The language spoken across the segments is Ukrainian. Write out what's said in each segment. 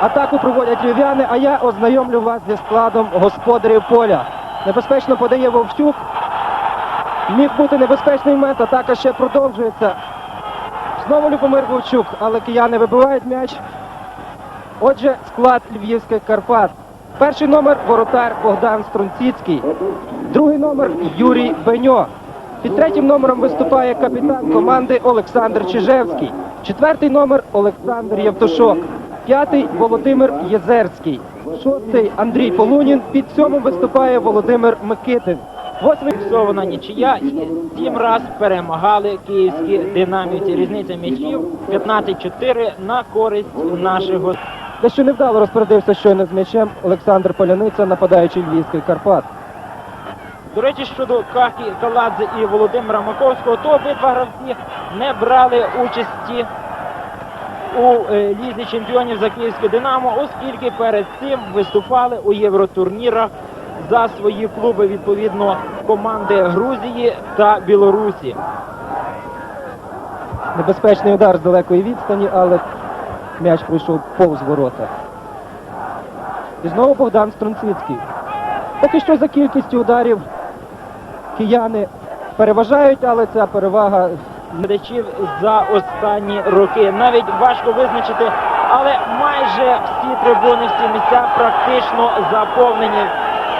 Атаку проводять львів'яни, а я ознайомлю вас зі складом господарів поля. Небезпечно подає Вовчук. Міг бути небезпечний момент, атака ще продовжується. Знову Любомир Вовчук, але кияни вибивають м'яч. Отже, склад львівських Карпат. Перший номер воротар Богдан Струнціцький. Другий номер Юрій Беньо. Під третім номером виступає капітан команди Олександр Чижевський. Четвертий номер Олександр Євтушок. П'ятий Володимир Єзерський. Шостий Андрій Полунін. Під сьомим виступає Володимир Микитин. Восьмий Фіксована нічия сім раз перемагали київські динамівці. Різниця м'ячів 15-4 на користь гостей. дещо невдало розпорядився щойно з м'ячем Олександр Поляниця, нападаючий львівських Карпат. До речі, щодо Кахі Каладзе і Володимира Маковського, то обидва гравці не брали участі у е, лізі чемпіонів за київське Динамо, оскільки перед цим виступали у євротурнірах за свої клуби відповідно команди Грузії та Білорусі. Небезпечний удар з далекої відстані, але м'яч пройшов повз ворота. І знову Богдан Струнцицький. Поки що за кількістю ударів кияни переважають, але ця перевага глядачів за останні роки. Навіть важко визначити, але майже всі трибуни, всі місця практично заповнені.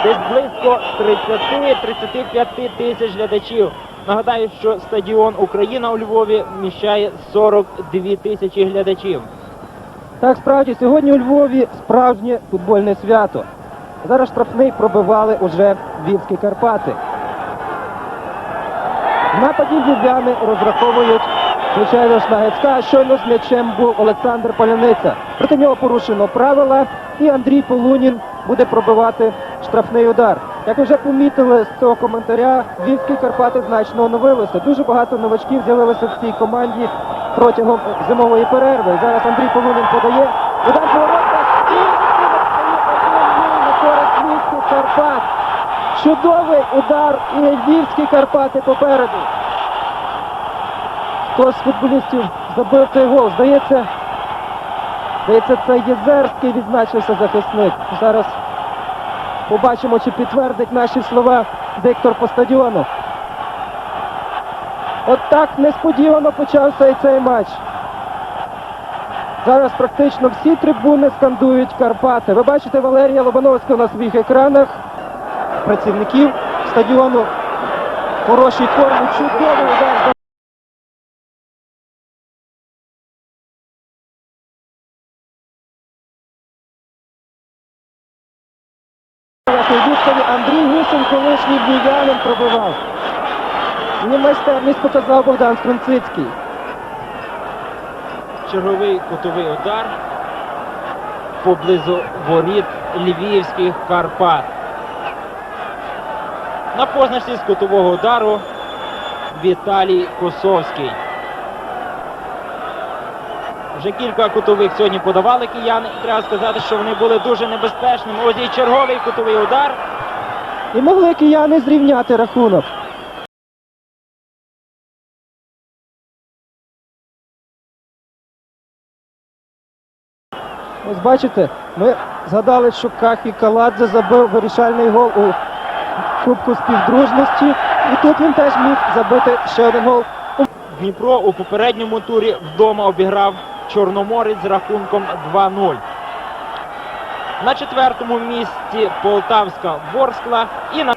Десь близько 30-35 тисяч глядачів. Нагадаю, що стадіон Україна у Львові вміщає 42 тисячі глядачів. Так, справді, сьогодні у Львові справжнє футбольне свято. Зараз штрафний пробивали уже Львівські Карпати. Нападі львів'яни розраховують, звичайно ж, на Гецька. Щойно з м'ячем був Олександр Поляниця. Проти нього порушено правила, і Андрій Полунін буде пробивати штрафний удар. Як вже помітили з цього коментаря, Львівські Карпати значно оновилися. Дуже багато новачків з'явилося в цій команді протягом зимової перерви. Зараз Андрій Полунін подає. Удар по воротах. І на користь Львівських Карпат. Чудовий удар і Львівські Карпати попереду. Хто з футболістів забив цей гол? Здається, здається, це Єзерський відзначився захисник. Зараз побачимо, чи підтвердить наші слова диктор по стадіону. От так несподівано почався і цей матч. Зараз практично всі трибуни скандують Карпати. Ви бачите Валерія Лобановського на своїх екранах. Працівників стадіону в хорошій формі. Чудовий удар. Андрій Гусин, колишній львів'янин, пробивав. І майстерність показав Богдан Струнцицький. Черговий кутовий удар поблизу воріт львівських Карпат. На позначці з кутового удару Віталій Косовський. Вже кілька кутових сьогодні подавали кияни, і треба сказати, що вони були дуже небезпечними. Ось і черговий кутовий удар. І могли кияни зрівняти рахунок. Ось бачите, ми згадали, що Кахі Каладзе забив вирішальний гол у Кубку співдружності. І тут він теж міг забити ще один гол. Дніпро у попередньому турі вдома обіграв Чорноморець з рахунком 2-0. На четвертому місці Полтавська Ворскла і на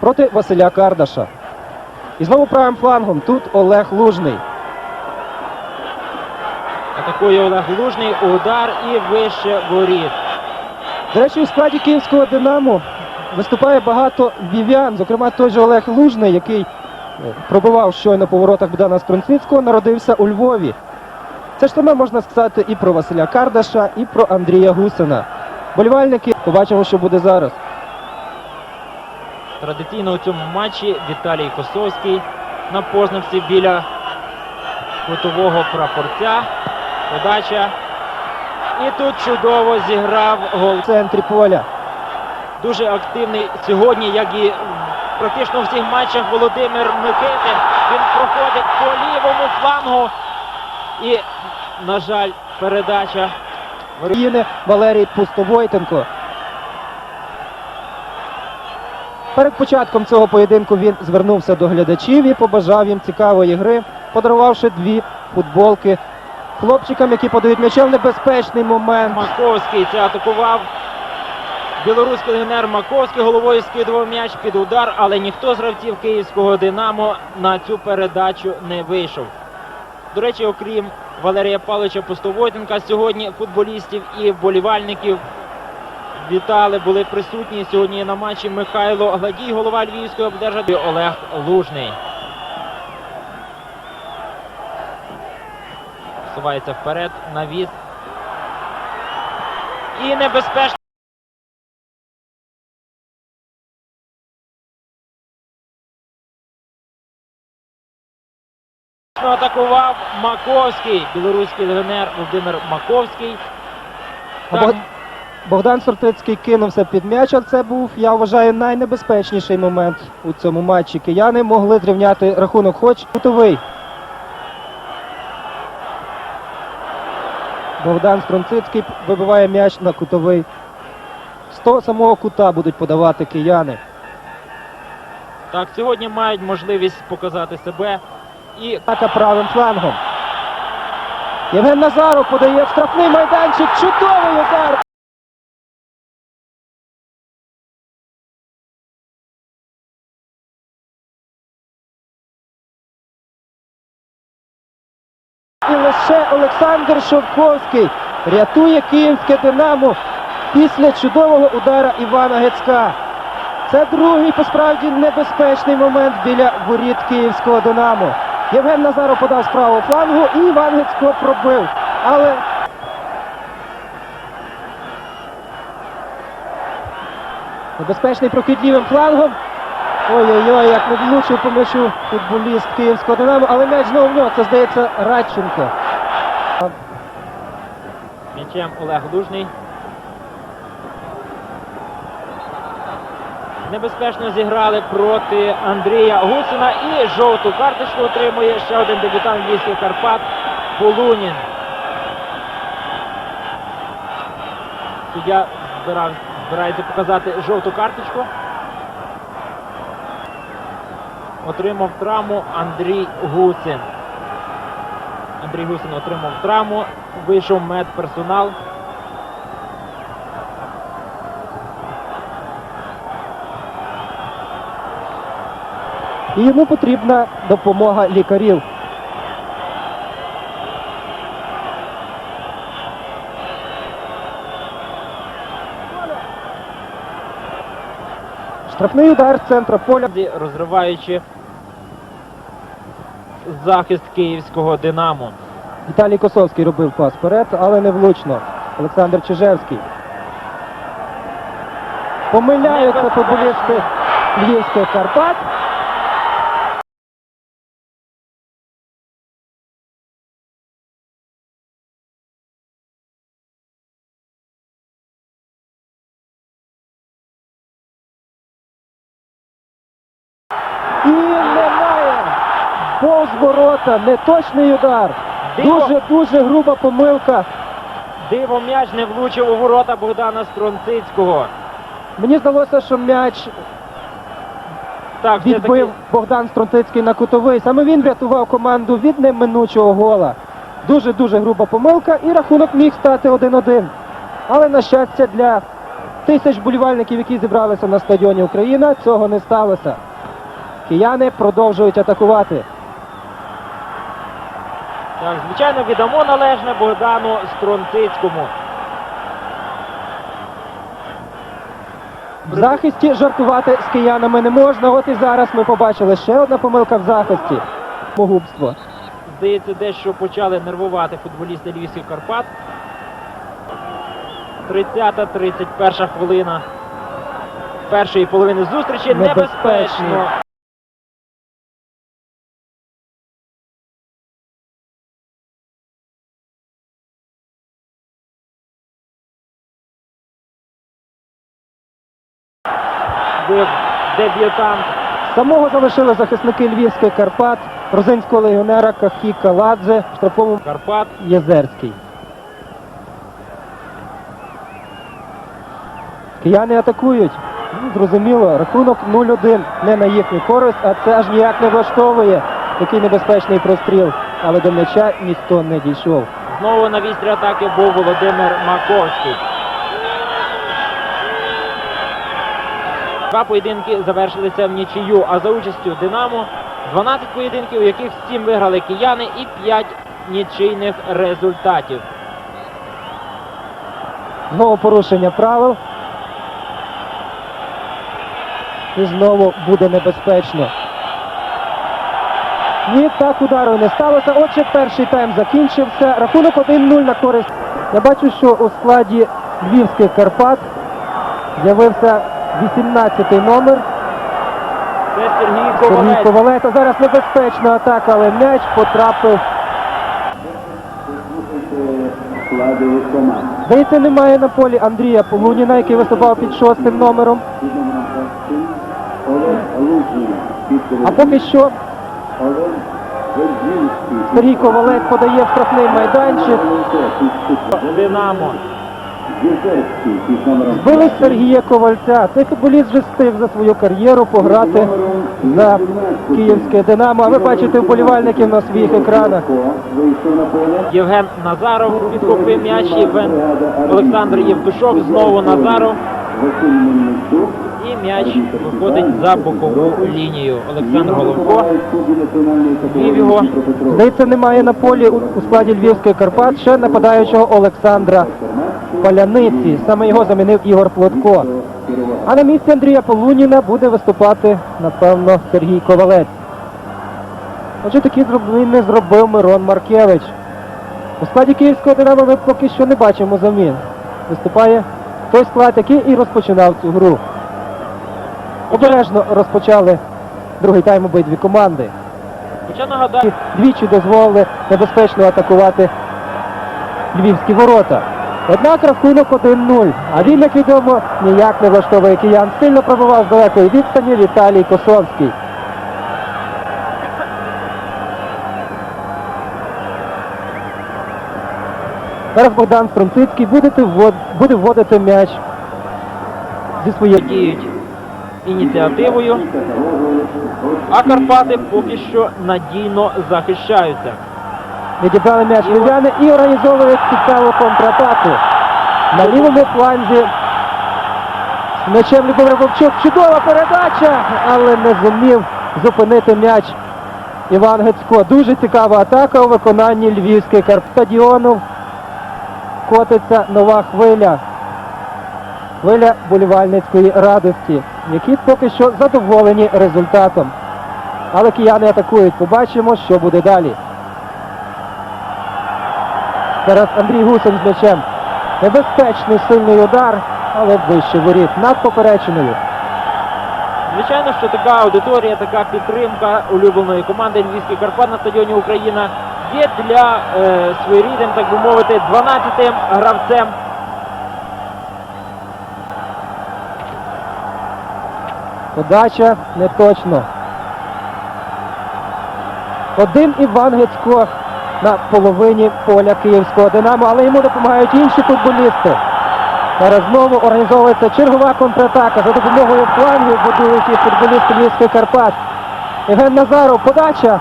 проти Василя Кардаша. І знову правим флангом. Тут Олег Лужний. атакує Олег Лужний. Удар і вище воріт. До речі, у складі київського Динамо виступає багато львів'ян, зокрема той же Олег Лужний, який е, пробивав щойно по воротах Богдана Скронцицького, народився у Львові. Це ж саме можна сказати і про Василя Кардаша, і про Андрія Гусина. Болівальники побачимо, що буде зараз. Традиційно у цьому матчі Віталій Косовський на позначці біля кутового прапорця. Подача. І тут чудово зіграв гол. В центрі поля. Дуже активний сьогодні, як і практично у всіх матчах Володимир Микитин. Він проходить по лівому флангу. І, на жаль, передача України Валерій Пустовойтенко. Перед початком цього поєдинку він звернувся до глядачів і побажав їм цікавої гри, подарувавши дві футболки хлопчикам, які подають м'яча в небезпечний момент. Маковський це атакував. Білоруський легіонер Маковський головою скидував м'яч під удар, але ніхто з гравців київського Динамо на цю передачу не вийшов. До речі, окрім Валерія Павловича Пустовойтенка, сьогодні футболістів і вболівальників вітали, були присутні сьогодні на матчі Михайло Гладій, голова Львівської облдержади Олег Лужний. Всувається вперед, навіс. І небезпечно. Атакував Маковський, білоруський легіонер Володимир Маковський. Бог- Богдан Сортицький кинувся під м'яч, а це був, я вважаю, найнебезпечніший момент у цьому матчі. Кияни могли зрівняти рахунок, хоч кутовий. Богдан Стронцицький вибиває м'яч на кутовий. З того самого кута будуть подавати кияни. так, сьогодні мають можливість показати себе. І Атака правим флангом. Євген Назаров подає в штрафний майданчик. Чудовий удар. І лише Олександр Шовковський рятує київське Динамо після чудового удара Івана Гецька. Це другий по справді небезпечний момент біля воріт київського Динамо. Євген Назаров подав з правого флангу і Іван пробив. Але небезпечний прохід лівим флангом. Ой-ой-ой, як влучив по м'ячу футболіст київського Динамо, але м'яч знову в нього. Це здається Радченко. м'ячем Олег Лужний. Небезпечно зіграли проти Андрія Гусина і жовту карточку отримує ще один дебютант Львівських Карпат Полунін. Суддя збирається показати жовту карточку. Отримав травму Андрій Гусин. Андрій Гусин отримав травму, вийшов медперсонал. І йому потрібна допомога лікарів. Штрафний удар з центра поля. розриваючи захист київського Динамо. Віталій Косовський робив пас вперед, але не влучно. Олександр Чижевський. Помиляються футболісти Львівських Карпат. І немає. Повз ворота, неточний удар. Дуже-дуже груба помилка. Диво м'яч не влучив у ворота Богдана Стронцицького. Мені здалося, що м'яч Так, відбив Богдан Стронтицький на кутовий. Саме він врятував команду від неминучого гола. Дуже-дуже груба помилка і рахунок міг стати 1-1. Але, на щастя, для тисяч болівальників, які зібралися на стадіоні Україна, цього не сталося. Кияни продовжують атакувати. так, звичайно, віддамо належне Богдану Стронцицькому. В захисті жартувати з киянами не можна. От і зараз ми побачили ще одна помилка в захисті. Могубство. Здається, дещо почали нервувати футболісти Львівських Карпат. 30-31 хвилина першої половини зустрічі. Небезпечно. Дебютант Самого залишили захисники Львівських Карпат, грузинського легіонера Кахі Каладзе, в штрафовому Карпат. Єзерський. Кияни атакують. Ну, зрозуміло, рахунок 0-1 не на їхню користь, а це аж ніяк не влаштовує такий небезпечний простріл. Але до м'яча ніхто не дійшов. Знову на вістрі атаки був Володимир Маковський. Два поєдинки завершилися в нічию, а за участю Динамо 12 поєдинків, у яких 7 виграли кияни і 5 нічийних результатів. Знову порушення правил. І знову буде небезпечно. Ні, так удару не сталося. Отже, перший тайм закінчився. Рахунок 1-0 на користь. Я бачу, що у складі Львівських Карпат з'явився 18-й номер. Це Сергій Сергій Ковалець. Зараз небезпечна атака, але м'яч потрапив. Здається, немає на полі Андрія Полуніна, який виступав під шостим номером. Під номером 27 Олег Лужний. Під А поки що Сергій Ковалець подає в штрафний майданчик. Динамо. Збили Сергія Ковальця. Цей футболіст вже встиг за свою кар'єру пограти за київське Динамо. А ви бачите вболівальників на своїх екранах. Євген Назаров підхопив м'яч. Євген Олександр Євтушок. Знову Назаров. І м'яч виходить за бокову лінію. Олександр Головко. Вів його. Здається, немає на полі у складі Львівської Карпат ще нападаючого Олександра Паляниці. Саме його замінив Ігор Плотко. А на місці Андрія Полуніна буде виступати, напевно, Сергій Ковалець. Отже, такі зміни зробив Мирон Маркевич. У складі київського динамо ми поки що не бачимо замін. Виступає той склад, який і розпочинав цю гру. Обережно розпочали другий тайм обидві команди. Хоча нагадаю, Двічі дозволили небезпечно атакувати львівські ворота. Однак рахунок 1-0. А він, як відомо, ніяк не влаштовує киян. Сильно пробував з далекої відстані Віталій Косовський. Зараз Богдан Францицький буде вводити м'яч зі своєї діють ініціативою, а Карпати поки що надійно захищаються. Відібрали м'яч львів'яни і організовують цікаву контратаку. На лівому фланзі з м'ячем Любомир Вовчук. Чудова передача, але не зумів зупинити м'яч Іван Гецько. Дуже цікава атака у виконанні Львівської Карп стадіону. Котиться нова хвиля. Хвиля болівальницької радості, які поки що задоволені результатом. Але кияни атакують. Побачимо, що буде далі. Зараз Андрій Гусин з м'ячем. Небезпечний сильний удар, але вище воріт над попереченою. Звичайно, що така аудиторія, така підтримка улюбленої команди Львівський Карпат на стадіоні Україна є для е, своєрідним, так би мовити, 12-тим гравцем. Подача не точно. Один Іван Гецько на половині поля київського Динамо, але йому допомагають інші футболісти. Зараз знову організовується чергова контратака за допомогою флангів будують і футболісти Львівських Карпат. Євген Назаров, подача.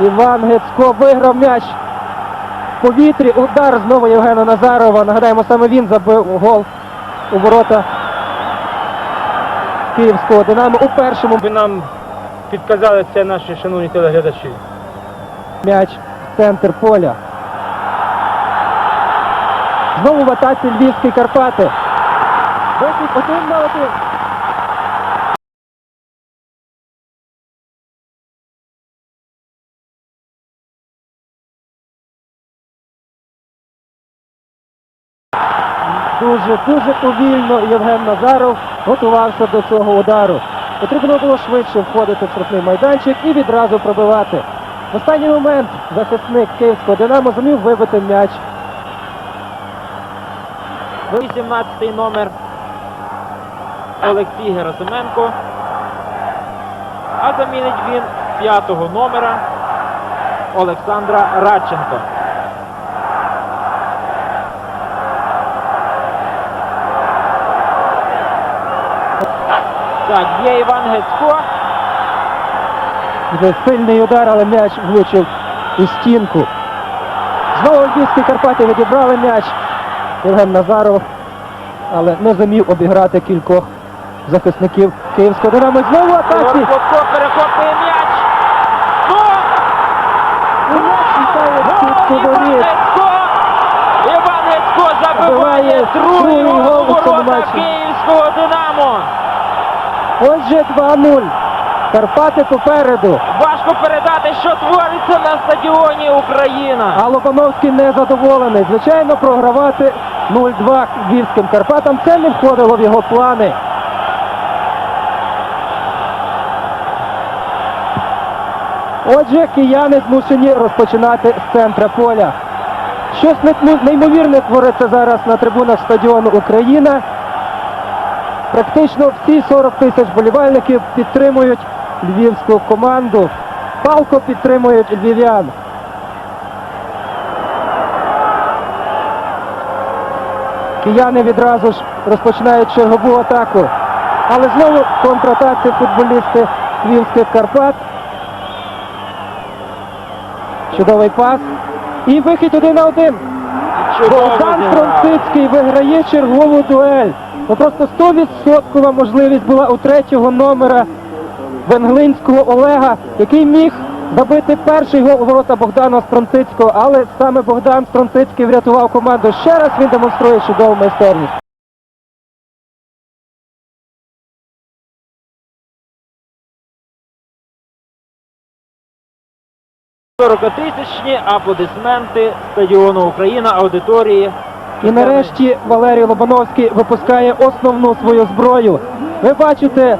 Іван Гецько виграв м'яч в повітрі. Удар знову Євгена Назарова. Нагадаємо, саме він забив гол у ворота київського Динамо у першому. Ви нам підказали це наші шановні телеглядачі. М'яч в центр поля. Знову в атаці Львівські Карпати. 1 на 1. Отже, дуже повільно Євген Назаров готувався до цього удару. Потрібно було швидше входити в штрафний майданчик і відразу пробивати. В останній момент захисник київського Динамо зумів вибити м'яч. 18-й номер Олексій Герасименко. А замінить він п'ятого номера Олександра Радченко. Так, є Іван Гецько. Вже сильний удар, але м'яч влучив у стінку. Знову Львівські Карпати відібрали м'яч. Євген Назаров, але не зумів обіграти кількох захисників Київського Динамо. Знову атаки. Лотко перехоплює м'яч. Іван. Гецько! Забиває другий гол у ворота. Київського Динамо. Отже, 2-0. Карпати попереду. Важко передати, що твориться на стадіоні Україна. А Лобановський не задоволений. Звичайно, програвати 0-2 львівським Карпатам це не входило в його плани. Отже, кияни змушені розпочинати з центра поля. Щось неймовірне твориться зараз на трибунах стадіону Україна. Практично всі 40 тисяч болівальників підтримують львівську команду. Палко підтримують львів'ян. Кияни відразу ж розпочинають чергову атаку. Але знову в контратаці футболісти Львівських Карпат. Чудовий пас. І вихід один на один. Богдан. Францицький виграє чергову дуель. Ну просто 100% можливість була у третього номера Венглинського Олега, який міг забити перший гол у ворота Богдана Стронцицького, але саме Богдан Стронцицький врятував команду. Ще раз він демонструє чудову майстерність. 40-тисячні аплодисменти стадіону Україна, аудиторії. І нарешті Валерій Лобановський випускає основну свою зброю. Ви бачите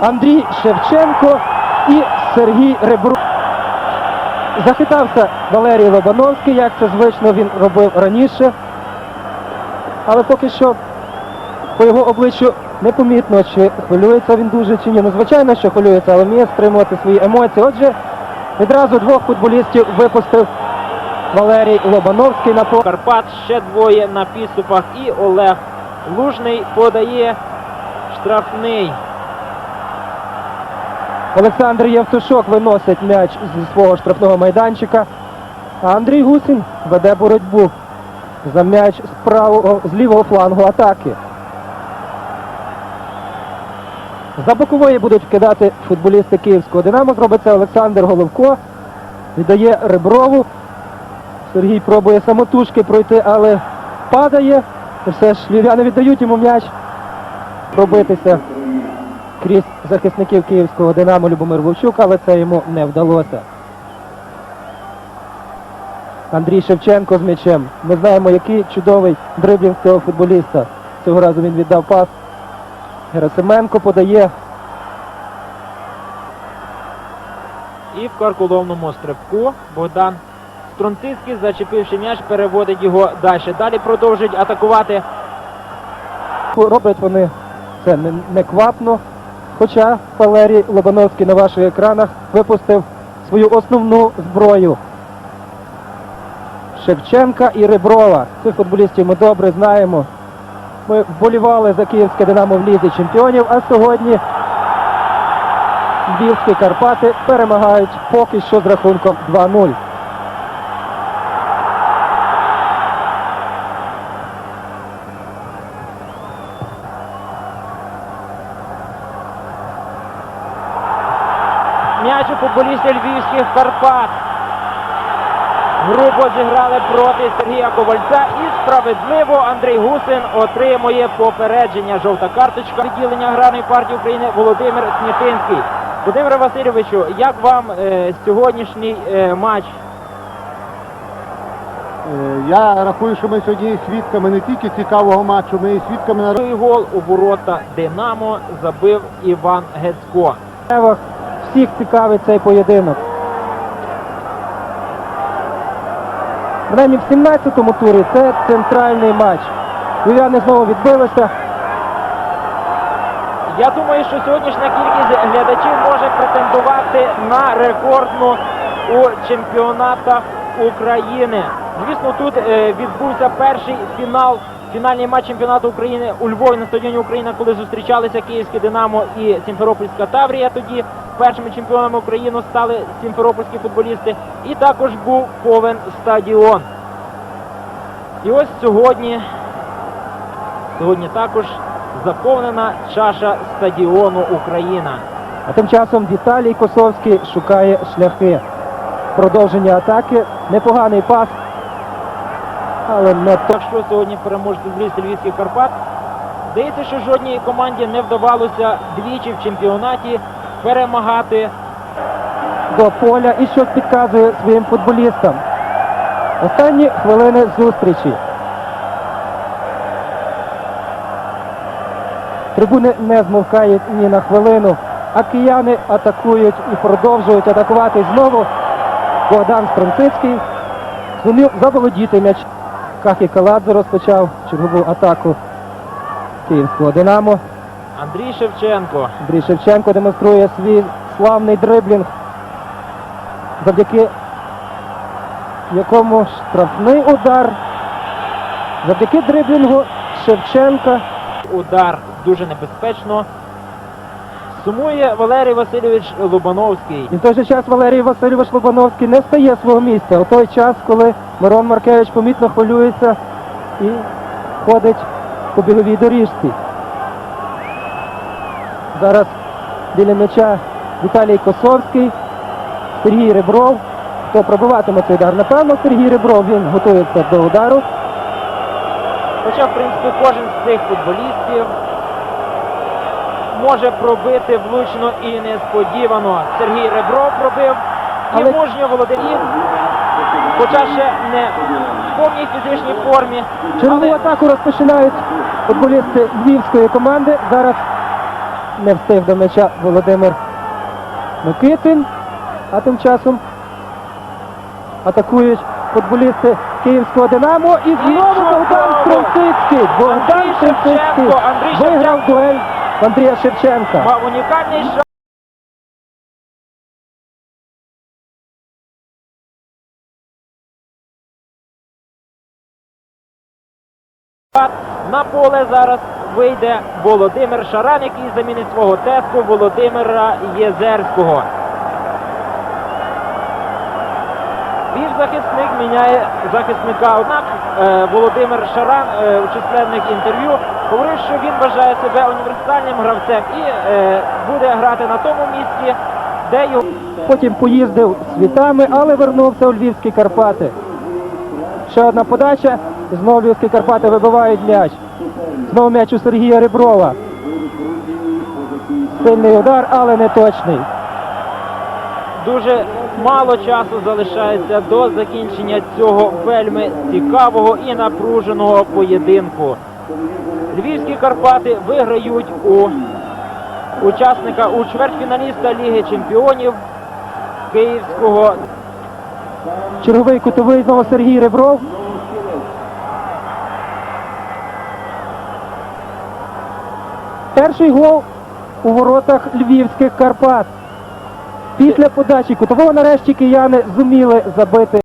Андрій Шевченко і Сергій Ребру. Захитався Валерій Лобановський, як це звично він робив раніше. Але поки що по його обличчю непомітно, чи хвилюється він дуже чи ні. Ну, звичайно, що хвилюється, але вміє стримувати свої емоції. Отже, відразу двох футболістів випустив Валерій Лобановський на поле. Карпат ще двоє на підступах і Олег Лужний подає штрафний. Олександр Євтушок виносить м'яч зі свого штрафного майданчика. А Андрій Гусін веде боротьбу за м'яч з правого з лівого флангу атаки. За бокової будуть вкидати футболісти київського Динамо. Зробить це Олександр Головко. Віддає Реброву. Сергій пробує самотужки пройти, але падає. Все ж львів'яни віддають йому м'яч пробитися крізь захисників київського Динамо Любомир Вовчук, але це йому не вдалося. Андрій Шевченко з м'ячем. Ми знаємо, який чудовий дриблінг цього футболіста. Цього разу він віддав пас. Герасименко подає. І в карколовному стрибку Богдан Стронцицький, зачепивши м'яч, переводить його далі. Далі продовжують атакувати. Роблять вони це не, не. Хоча Валерій Лобановський на ваших екранах випустив свою основну зброю. Шевченка і Реброва. Цих футболістів ми добре знаємо. Ми вболівали за київське Динамо в Лізі чемпіонів, а сьогодні Львівські Карпати перемагають поки що з рахунком 2-0. М'яч у львівських Карпат. Грубо зіграли проти Сергія Ковальця і справедливо Андрій Гусин отримує попередження. Жовта карточка відділення аграрної партії України Володимир Снятинський. Володимире Васильовичу, як вам е, сьогоднішній е, матч? Е, Я рахую, що ми сьогодні є свідками не тільки цікавого матчу, ми є свідками на Другий гол у ворота Динамо забив Іван Гецько. Всіх цікавить цей поєдинок. Принаймні в 17-му турі це центральний матч. Львів'яни знову відбилися. Я думаю, що сьогоднішня кількість глядачів може претендувати на рекордну у чемпіонатах України. Звісно, тут е, відбувся перший фінал фінальний матч чемпіонату України у Львові на стадіоні Україна, коли зустрічалися Київське Динамо і Сімферопольська Таврія. Тоді першими чемпіонами України стали сімферопольські футболісти. І також був повен стадіон. І ось сьогодні, сьогодні також заповнена чаша стадіону Україна. А тим часом Віталій Косовський шукає шляхи продовження атаки. Непоганий пас, але не. Так що сьогодні переможці з Львівських Карпат. Здається, що жодній команді не вдавалося двічі в чемпіонаті перемагати. до поля і що підказує своїм футболістам. Останні хвилини зустрічі. Трибуни не змовкають ні на хвилину, а кияни атакують і продовжують атакувати знову. Богдан Стронцицький зумів заволодіти м'яч. Кахі Каладзе розпочав чергову атаку київського Динамо. Андрій Шевченко. Андрій Шевченко демонструє свій славний дриблінг, завдяки якому штрафний удар. Завдяки дриблінгу Шевченка Удар дуже небезпечно. Сумує Валерій Васильович Лубановський. і в той же час Валерій Васильович Лобановський не стає свого місця. У той час, коли Мирон Маркевич помітно хвилюється і ходить по біговій доріжці. Зараз біля м'яча Віталій Косовський, Сергій Ребров. Хто пробиватиме цей удар? Напевно, Сергій Ребров він готується до удару. Хоча, в принципі, кожен з цих футболістів може пробити влучно і несподівано. Сергій Ребров пробив і мужньо Володимир. Хоча ще не в повній фізичній формі. Чергову але атаку розпочинають футболісти львівської команди. Зараз не встиг до м'яча Володимир Микитин. А тим часом атакують футболісти Київського Динамо. І знову! Богдан Стронцицький. Богдан Андрій виграв дуель Андрія Шевченка. мав унікальний шанс. На поле зараз вийде Володимир Шаран, який замінить свого тезку Володимира Єзерського. Півзахисник міняє захисника. Однак е, Володимир Шаран е, у численних інтерв'ю говорив, що він вважає себе універсальним гравцем і е, буде грати на тому місці, де його Потім поїздив світами, але вернувся у Львівські Карпати. Ще одна подача. Знову Львівські Карпати вибивають м'яч. Знову м'яч у Сергія Реброва. Сильний удар, але не точний. дуже мало часу залишається до закінчення цього вельми цікавого і напруженого поєдинку. Львівські Карпати виграють у учасника у чвертьфіналіста Ліги Чемпіонів Київського Черговий кутовий знову Сергій Ребров. Перший гол у воротах Львівських Карпат. Після подачі кутового нарешті кияни зуміли забити.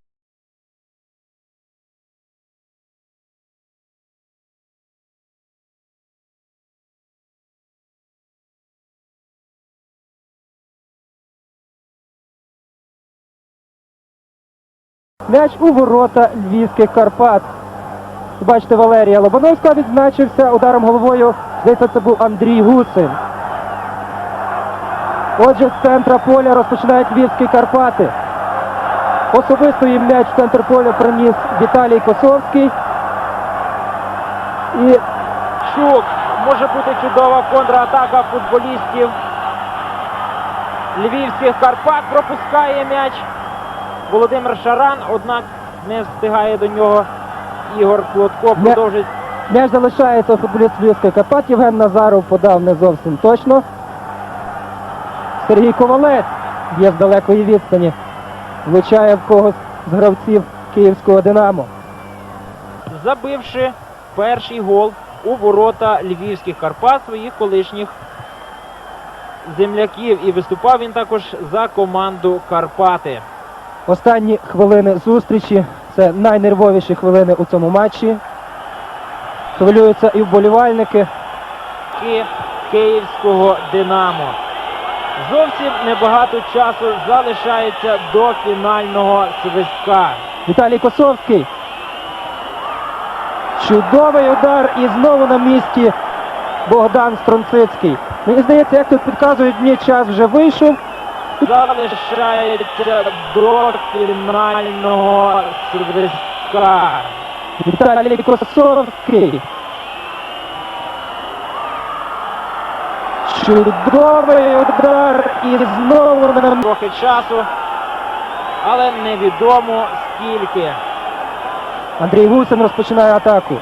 М'яч у ворота Львівських Карпат. Бачите, Валерія Лобановська відзначився ударом головою. Здається, це був Андрій Гусин. Отже, з центра поля розпочинають Львівські Карпати. Особисто їм м'яч в центр поля приніс Віталій Косовський. І Чук. Може бути чудова контратака футболістів Львівських Карпат. Пропускає м'яч Володимир Шаран, однак не встигає до нього Ігор Плотко. Не- Продовжить м'яч залишається футболіст Львівських Карпат. Євген Назаров подав не зовсім точно. Сергій Ковалець є з далекої відстані. Влучає в когось з гравців київського Динамо. забивши перший гол у ворота Львівських Карпат своїх колишніх земляків. І виступав він також за команду Карпати. Останні хвилини зустрічі. Це найнервовіші хвилини у цьому матчі. Хвилюються і вболівальники. Ки- Київського Динамо. Зовсім небагато часу залишається до фінального свистка. Віталій Косовський. Чудовий удар і знову на місці Богдан Стронцицький. Мені здається, як тут підказують, мені час вже вийшов. Залишається до фінального свистка. Віталій Косовський. Чудовий удар і знову на Трохи часу, але невідомо скільки. Андрій Гусин розпочинає атаку.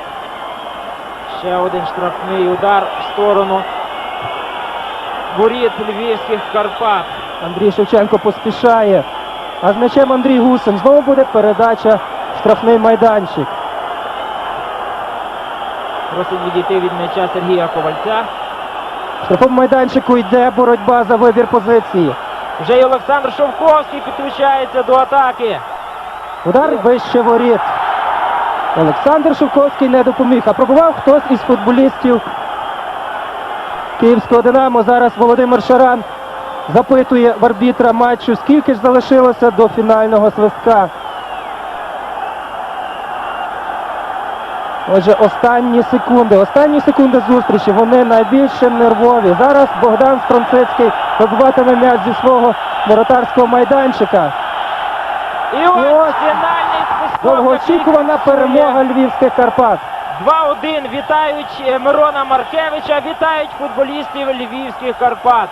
Ще один штрафний удар в сторону воріт львівських Карпат. Андрій Шевченко поспішає. А з м'ячем Андрій Гусин. Знову буде передача в штрафний майданчик. Просить відійти від м'яча Сергія Ковальця. В штрафному майданчику йде боротьба за вибір позиції. Вже й Олександр Шовковський підключається до атаки. Удар вище воріт. Олександр Шовковський не допоміг, а пробував хтось із футболістів Київського Динамо. Зараз Володимир Шаран запитує в арбітра матчу, скільки ж залишилося до фінального свистка. Отже, останні секунди, останні секунди зустрічі, вони найбільше нервові. Зараз Богдан Стронцицький вибиватиме м'яч зі свого воротарського майданчика. І ось ось фінальний свисток. Довгоочікувана перемога львівських Карпат. 2-1. Вітають е, Мирона Маркевича, вітають футболістів львівських Карпат.